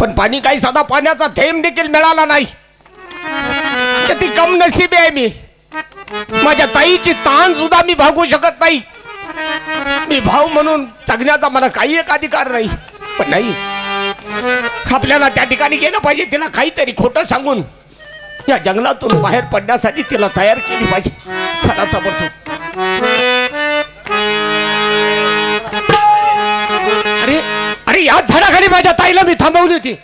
पण पाणी काही साधा पाण्याचा थेंब देखील मिळाला नाही. किती कम नशीबी आहे मी. माझ्या ताईची ताण सुद्धा मी भागू शकत नाही. मी भाऊ म्हणून जगण्याचा मला काही एक अधिकार नाही. पण नाही आपल्याला त्या ठिकाणी गेलं पाहिजे तिला काहीतरी खोटं सांगून या जंगलातून बाहेर पडण्यासाठी तिला तयार केली पाहिजे. चला ताबडतोब झाडाखाली माझ्या ताईला मी थांबवली होती.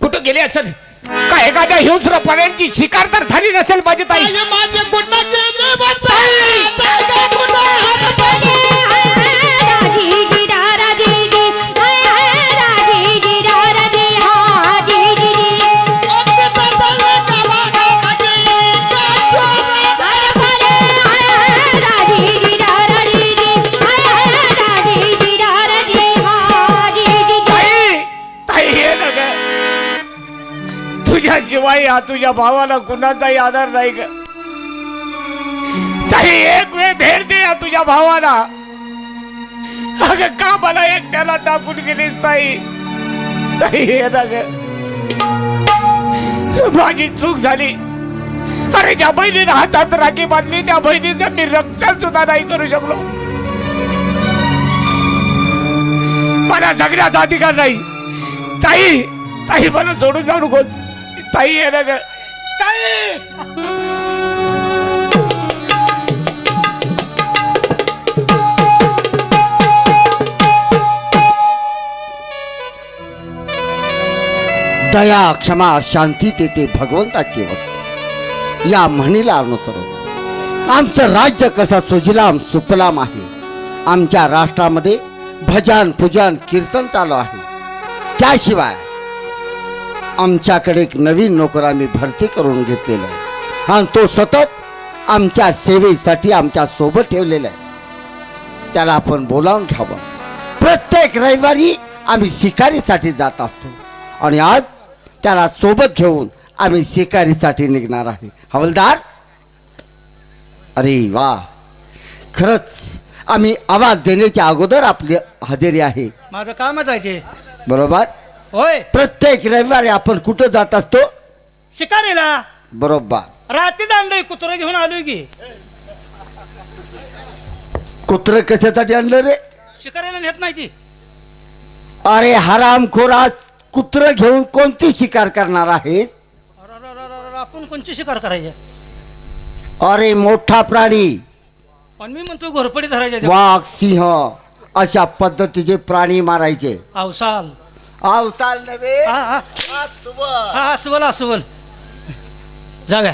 कुठं गेली असेल? काय एखाद्या हिंस्र प्राण्यांची शिकार तर झाली नसेल माझी ताई? माझे गुन्हा तुझ्या या तुझ्या भावाला कुणाचाही आधार नाही ग. ताई एक वेळ भेट दे या तुझ्या भावाला. अगं का मला एकट्याला टाकून गेलीस ताई? ताई हे ना ग. माझी चूक झाली. अरे ज्या बहिणीने हातात राखी बांधली त्या बहिणीचं मी रक्षण सुद्धा नाही करू शकलो. मला जगण्याचा अधिकार नाही. ताई ताई मला सोडून जाऊ नको ताई येणार ग ताई दया क्षमा शांती तेथे भगवंताची वस्तू या म्हणीला अनुसरून आमचं राज्य कसं सुजलाम सुफलाम आहे आमच्या राष्ट्रामध्ये भजन पूजन कीर्तन चालू आहे त्याशिवाय आमच्याकडे एक नवीन नोकर आम्ही भरती करून घेतलेला आहे. आणि तो सतत आमच्या सेवेसाठी आमच्यासोबत ठेवलेला आहे. त्याला आपण बोलावून घ्यावं. प्रत्येक रविवारी आम्ही शिकारीसाठी जात असतो. आणि आज त्याला सोबत घेऊन आम्ही शिकारीसाठी निघणार आहे. हवलदार? अरे वा. खरंच आम्ही आवाज देण्याच्या अगोदर आपली हजेरी आहे. माझं कामच आहे ते. बरोबर? होय. प्रत्येक रविवारी आपण कुठं जात असतो? शिकारीला. बरोबर. रात्री आणलंय कुत्र घेऊन आलोय की. कुत्र कशासाठी आणलं रे? शिकारीला नेत नाही ती. अरे हरामखोरा कुत्र घेऊन कोणती शिकार करणार आहेस? आपण कोणची शिकार करायची? अरे मोठा प्राणी. पण मी म्हणतो घोरपडी धरायच्या त्या. वाघ सिंह अशा पद्धतीचे प्राणी मारायचे. अवसाल अवसाल नव्हे हा हा. अस्वल. हा अस्वल अस्वल. जाऊया.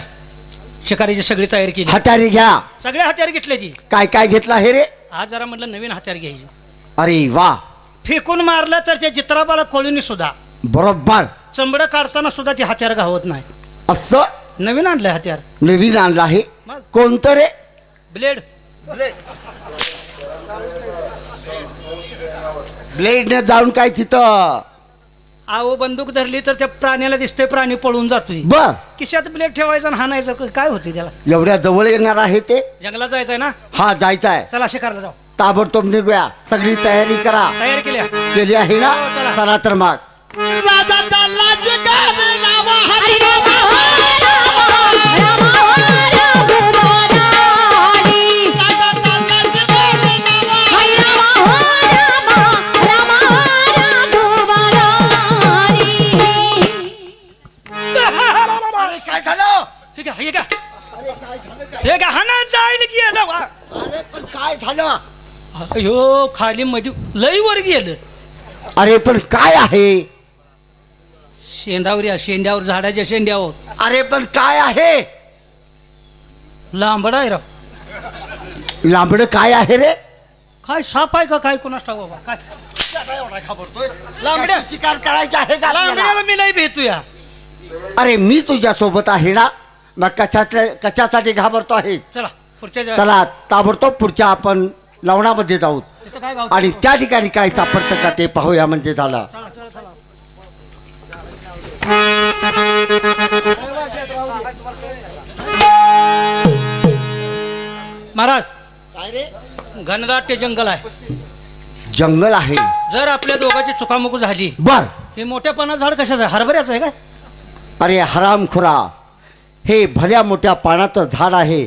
शिकारीची सगळी तयारी केली. हत्यारी घ्या. सगळे हत्यार घेतले ती. काय काय घेतला हे रे? आज जरा म्हटलं नवीन हत्यार घ्यायची. अरे वा. फेकून मारलं तर त्या चित्राबाला कोळीने सुद्धा. बरोबर. चंबड काढताना सुद्धा ती हत्यार घावत नाही. असं? नवीन आणलंय हत्यार. नवीन आणलं आहे? मग? कोणतं रे? ब्लेड. ब्लेडने जाऊन काय तिथं? आहो बंदूक धरली तर त्या प्राण्याला दिसतंय प्राणी पळून जातोय. बर. खिशात ब्लेड ठेवायचा आणि हाणायचं क- काय होते त्याला? एवढ्या जवळ येणार आहे ते? जंगलात जायचंय ना? हा जायचा आहे चला शिकारला जाऊ. ताबडतोब निघूया. सगळी तयारी करा. तयार केल्या केली आहे ना? हो, चला. तर मग. हरी अयो खाली मध्ये लई वर गेलं. अरे पण काय आहे? शेंडावर या शेंड्यावर झाडाच्या शेंड्यावर. अरे पण काय आहे? लांबडा आहे राव. लांबड काय आहे रे? काय साप आहे का काय कोणास ठाऊ बाबा? काय? लांबड्या. शिकार करायचा आहे का आपल्याला? लांबड्याला मी नाही भेटू या अरे मी तुझ्या सोबत आहे ना? मग कशातल्या कशासाठी घाबरतो आहे? चला पुढच्या चला ताबडतोब पुढच्या आपण लवणामध्ये जाऊ? आणि त्या ठिकाणी काय सापडतं का ते पाहूया म्हणजे झालं. महाराज घनदाट ते जंगल आहे. जंगल आहे. जर आपल्या दोघांची चुकामुक झाली बर. हे मोठ्या पाना झाड कशाचं आहे? हरभऱ्याचं आहे काय? अरे हरामखुरा हे भल्या मोठ्या पानाचं झाड आहे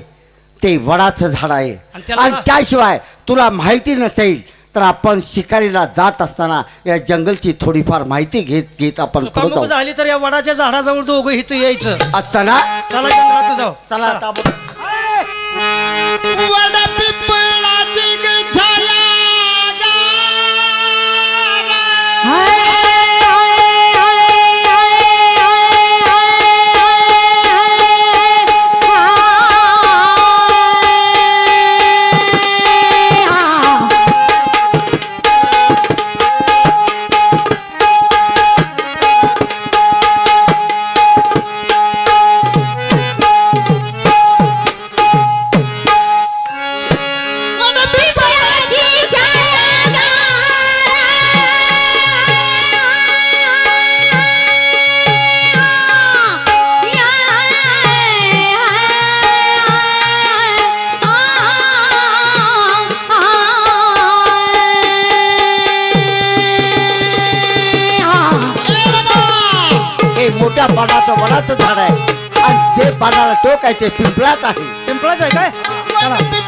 ते वडाचं झाड आहे. आणि त्याशिवाय तुला माहिती नसेल तर आपण शिकारीला जात असताना या जंगलची थोडीफार माहिती घेत घेत आपण झाली तर या वडाच्या झाडाजवळ दोघं इथं यायचं. असताना चला जंगलात जाऊ. चला आता आपण- वड पिंपळाची हे मोठ्या पानाचं वडाचं झाड आहे आणि जे पानाला टोक आहे ते पिंपळात आहे पिंपळाच आहे काय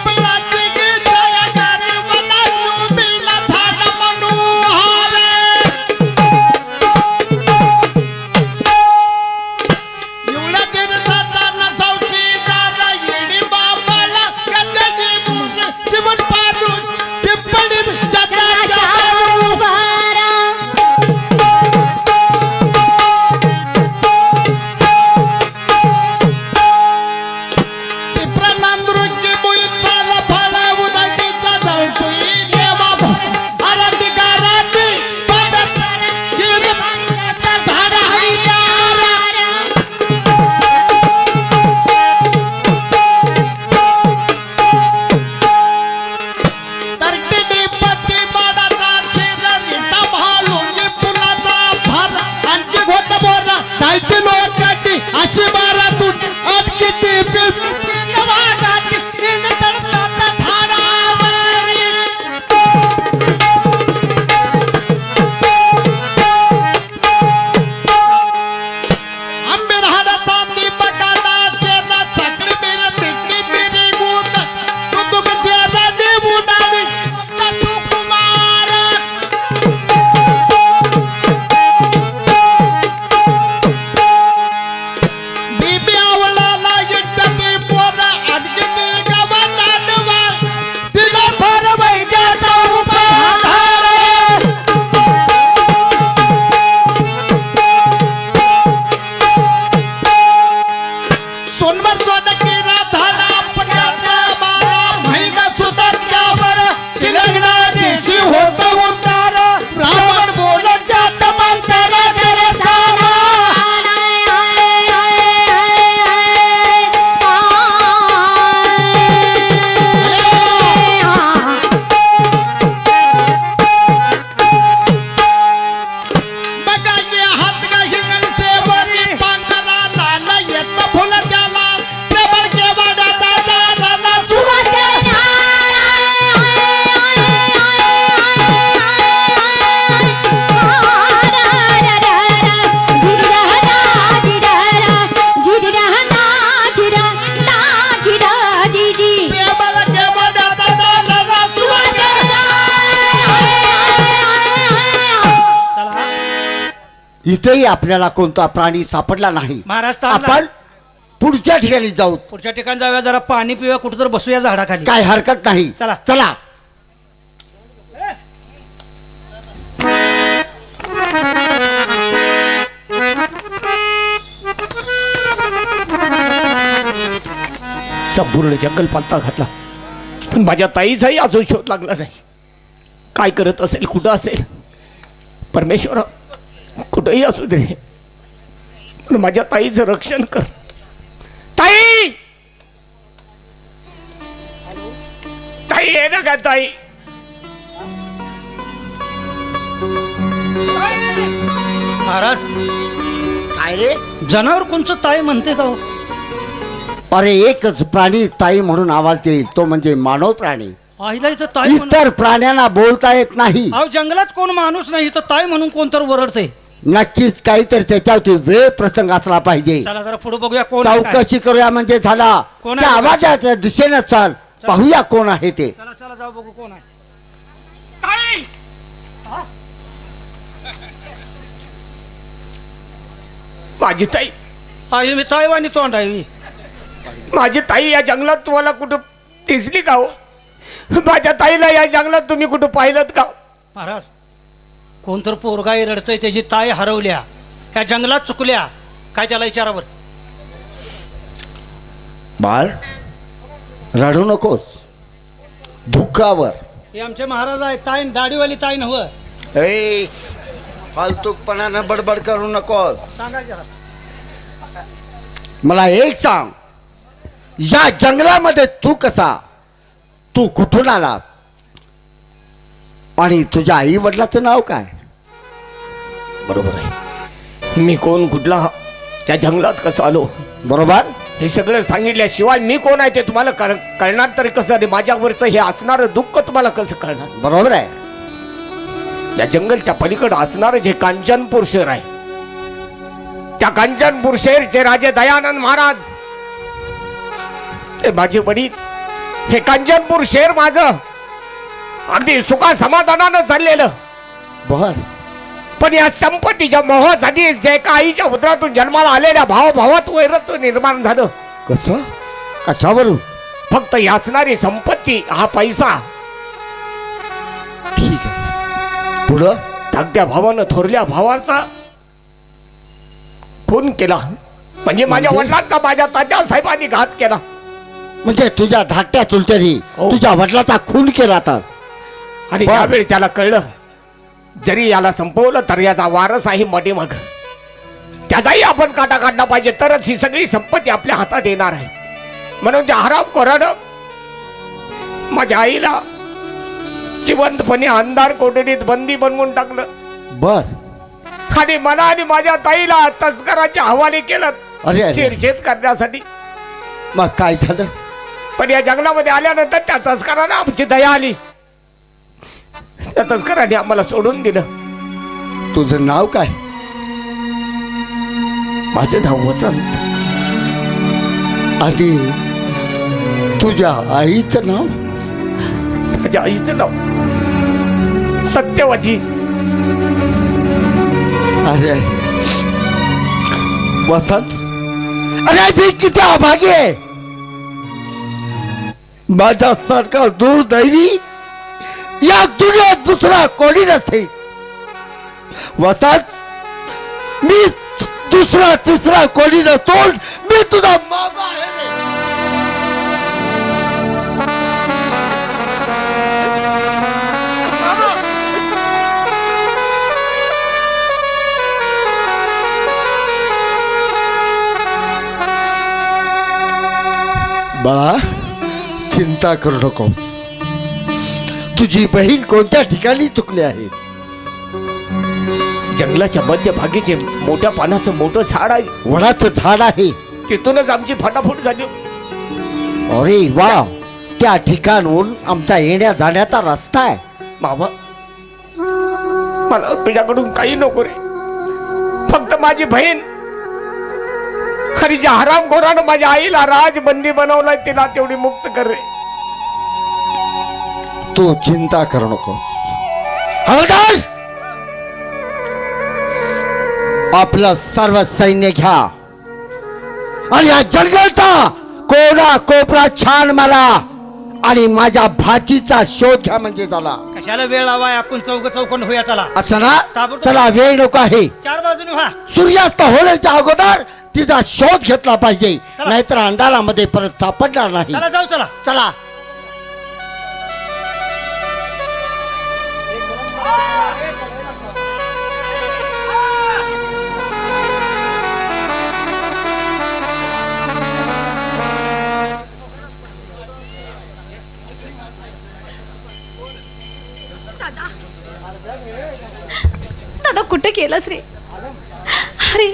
इथेही आपल्याला कोणता प्राणी सापडला नाही. महाराज थांबला. आपण पुढच्या ठिकाणी जाऊ. पुढच्या ठिकाणी जाऊया जरा पाणी पिऊया कुठं तर बसूया झाडाखाली. काय हरकत नाही. चला. चला. संपूर्ण जंगल पालता घातला. पण माझ्या ताईचाही अजून शोध लागला नाही. काय करत असेल कुठं असेल? परमेश्वरा कुठंही असू दे. पण माझ्या ताईचं रक्षण कर. ताई! ताई ये ना का ताई? महाराज. काय रे? जनावर कोणचं ताई म्हणते का हो? अरे एकच प्राणी ताई म्हणून आवाज देईल. तो म्हणजे मानव प्राणी. आईला इथं ताई म्हणून. इतर प्राण्यांना बोलता येत नाही. अहो जंगलात कोण माणूस नाही तर ताई म्हणून कोण तर वरडते? नक्कीच काहीतरी त्याच्यावरती वेळ प्रसंग असला पाहिजे. चला जरा पुढे बघूया कोण आहे काय. चौकशी करूया म्हणजे झाला. कोण त्या आहे? आवाजाच्या दिशेनं चाल. पाहूया कोण आहे ते. चला चला जाऊ बघू कोण आहे. माझी ताई. आई मी ताईवानी तोंड आहे मी. माझी ताई या जंगलात तुम्हाला कुठं दिसली का हो? माझ्या ताईला या जंगलात तुम्ही कुठं पाहिलं का महाराज कोणतर पोरगाई रडतय त्याची ताई हरवल्या या जंगलात चुकल्या. काय त्याला विचारावर बाळ रडू नकोस. दुःखावर हे आमचे महाराज आहे ताई दाढीवाली ताई नव्ह. ए फालतूकपणानं बडबड करू नकोस. सांगा जरा. मला एक सांग. या जंगलामध्ये तू कसा? तू कुठून आला आणि तुझ्या आई वडिलाचं नाव काय? बरोबर आहे. मी कोण कुठला? त्या जंगलात कसं आलो? बरोबर. हे सगळं सांगितल्याशिवाय मी कोण आहे ते तुम्हाला कळ- कळणार तरी कसं? रे माझ्यावरचं हे असणारं दुःख तुम्हाला कसं कळणार? बरोबर आहे. या जंगलच्या पलीकडे असणारं जे कांचनपूर शहर आहे त्या कांचनपूर शहरचे राजे दयानंद महाराज ते माझे वडील हे कांचनपूर शहर माझं अगदी सुखा समाधानानं चाललेलं. बर. पण या संपत्तीच्या मोहासाठी जे का आईच्या उदरातून जन्माला आलेल्या भावभावात वैरत्व निर्माण झालं. कसं? कशावरून? फक्त यासणारी संपत्ती हा पैसा. ठीक आहे. पुढं धाकट्या भावानं थोरल्या भावाचा खून केला. म्हणजे माझ्या म्हणजे? वडिलांचा माझ्या तात्या साहेबांनी घात केला. म्हणजे तुझ्या धाकट्या चुलत्यानी हो. तुझ्या वडिलाचा खून केला तर आणि. त्यावेळी त्याला कळलं जरी याला संपवलं तर याचा वारस आहे मटे मग त्याचाही आपण काटा काढला पाहिजे तरच ही सगळी संपत्ती आपल्या हातात येणार आहे. म्हणून त्या हराम कोरानं माझ्या आईला जिवंतपणे अंधार कोठडीत बंदी बनवून टाकलं. बर. आणि मला आणि माझ्या ताईला तस्कराच्या हवाले केलं अरे, अरे. शिरछेद करण्यासाठी. मग काय झालं? पण या जंगलामध्ये आल्यानंतर त्या तस्करानं आमची दया आली. त्या तस्कराने आम्हाला सोडून दिलं. तुझं नाव काय? माझं नाव वसंत. आणि तुझ्या आईचं नाव? माझ्या आईचं नाव सत्यवती. अरे वसंत. अरे मी किती अभागी आहे? माझ्या सारखा दुर्दैवी या दुनियात दुसरा कोणी नसेल वसंत मी दुसरा तिसरा कोणी नसून मी तुझा मामा आहे बाळा चिंता करू नको. तुझी बहीण कोणत्या ठिकाणी चुकली आहे? जंगलाच्या मध्यभागी जे मोठ्या पानाचं मोठं झाड आहे. वडाचं झाड आहे. तिथूनच आमची फटाफट झाली. अरे वा त्या ठिकाणून आमचा येण्या जाण्याचा रस्ता आहे. बाबा मला तुझ्याकडून काही नको रे. फक्त माझी बहीण. खरी ज्या हरामखोरानं माझ्या आईला राजबंदी बनवलाय तिला तेवढी मुक्त कर रे. तू चिंता करू नको हवलदार! आपलं सर्व सैन्य घ्या. आणि या जंगलचा कोणा कोपरा छान मारा. आणि माझ्या भाचीचा शोध घ्या म्हणजे झाला. कशाला वेळ लावाय? आपण चौक चौकंड होया चला. असं ना? ताबडतोब. चला वेळ नको आहे. चार बाजूने व्हा. सूर्यास्त होण्याच्या अगोदर तिचा शोध घेतला पाहिजे. नाहीतर अंधारामध्ये परत सापडणार नाही. चला जाऊ चला. चला. कुठे केलंस रे? अरे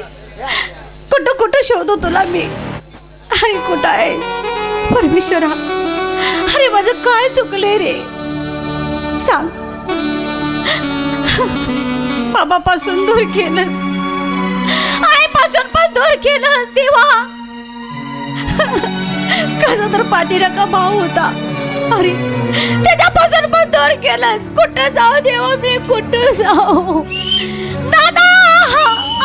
कुठं कुठं शोधू तुला मी? अरे कुठं आहे? परमेश्वरा अरे माझं काय चुकलंय रे? सांग. बाबापासून दूर केलंस. आईपासून पण दूर केलंस देवा. कसा तर पाठीराका भाऊ होता. अरे माझ्यापासून पण दूर केलंस. कुठं जाऊ देव हो मी कुठं जाऊ. दादा!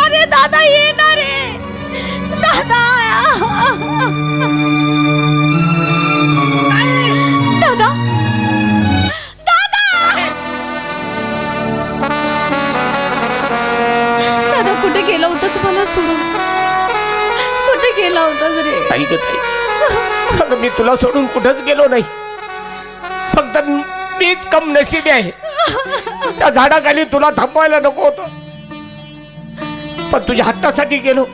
अरे दादा येणार रे दादा! दादा! दादा! कुठे गेला होतास मला सोडून? कुठे गेला होतास रे? ताई ग ताई. अगं मी तुला सोडून कुठंच गेलो नाही. मीच कम नशिबी आहे. त्या झाडाखाली तुला थांबवायला नको होतं. पण तुझ्या हट्टासाठी गेलो.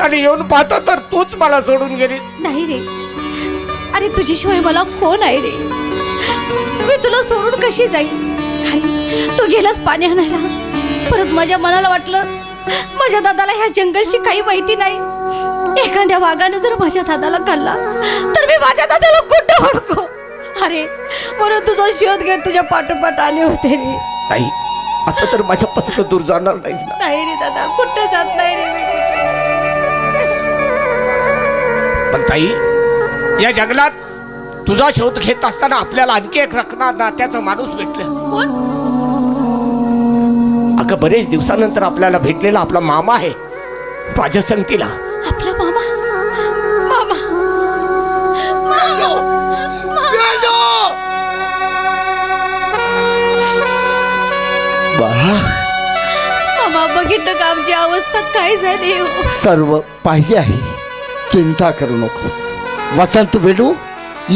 आणि येऊन पाहतो तर तूच मला सोडून गेली. नाही रे. अरे तुझ्याशिवाय मला कोण आहे रे? मी तुला सोडून कशी जाईल तू गेलास पाणी आणायला. परत माझ्या मनाला वाटलं माझ्या दादाला ह्या जंगलची काही माहिती नाही. एखाद्या वाघानं जर माझ्या दादाला खाल्ला तर मी माझ्या दादाला कुठं ओळखू? अरे म्हणून तुझा शोध घेत तुझ्या पाठोपाठ आले होते रे. ताई आता तर माझ्यापासून दूर जाणार नाहीस ना. नाही रे दादा कुठं जात नाही रे मी? पण ताई या जंगलात तुझा शोध घेत असताना आपल्याला आणखी एक रखणार नात्याचा माणूस भेटलं. कोण? अगं बरेच दिवसानंतर आपल्याला भेटलेला आपला मामा आहे माझ्या संगतीला बाळा मामा बघितलं का? आमची अवस्था काय झाली हो? सर्व पाहिले आहे. चिंता करू नकोस. वसंत वेणू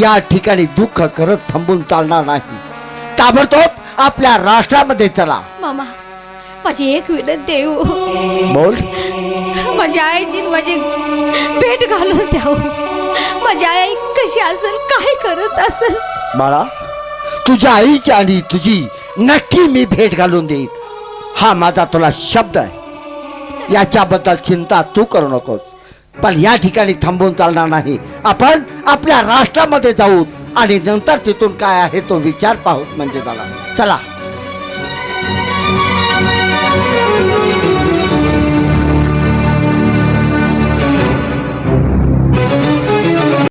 या ठिकाणी दुःख करत थांबून चालणार नाही. ताबडतोब आपल्या राष्ट्रामध्ये चला. मामा माझी एक विनंती आहे हो. बोल. माझी आईची न माझी भेट घालून द्या हो. माझी आई कशी असेल काय करत असेल? बाळा तुझ्या आईची आणि तुझी नक्की मी भेट घालून देईन. हा माझा तुला शब्द आहे. याच्याबद्दल चिंता तू करू नकोस. पण या ठिकाणी थांबून चालणार नाही. आपण आपल्या राष्ट्रामध्ये जाऊ आणि नंतर तिथून काय आहे तो विचार पाहू म्हणजे झाला चला.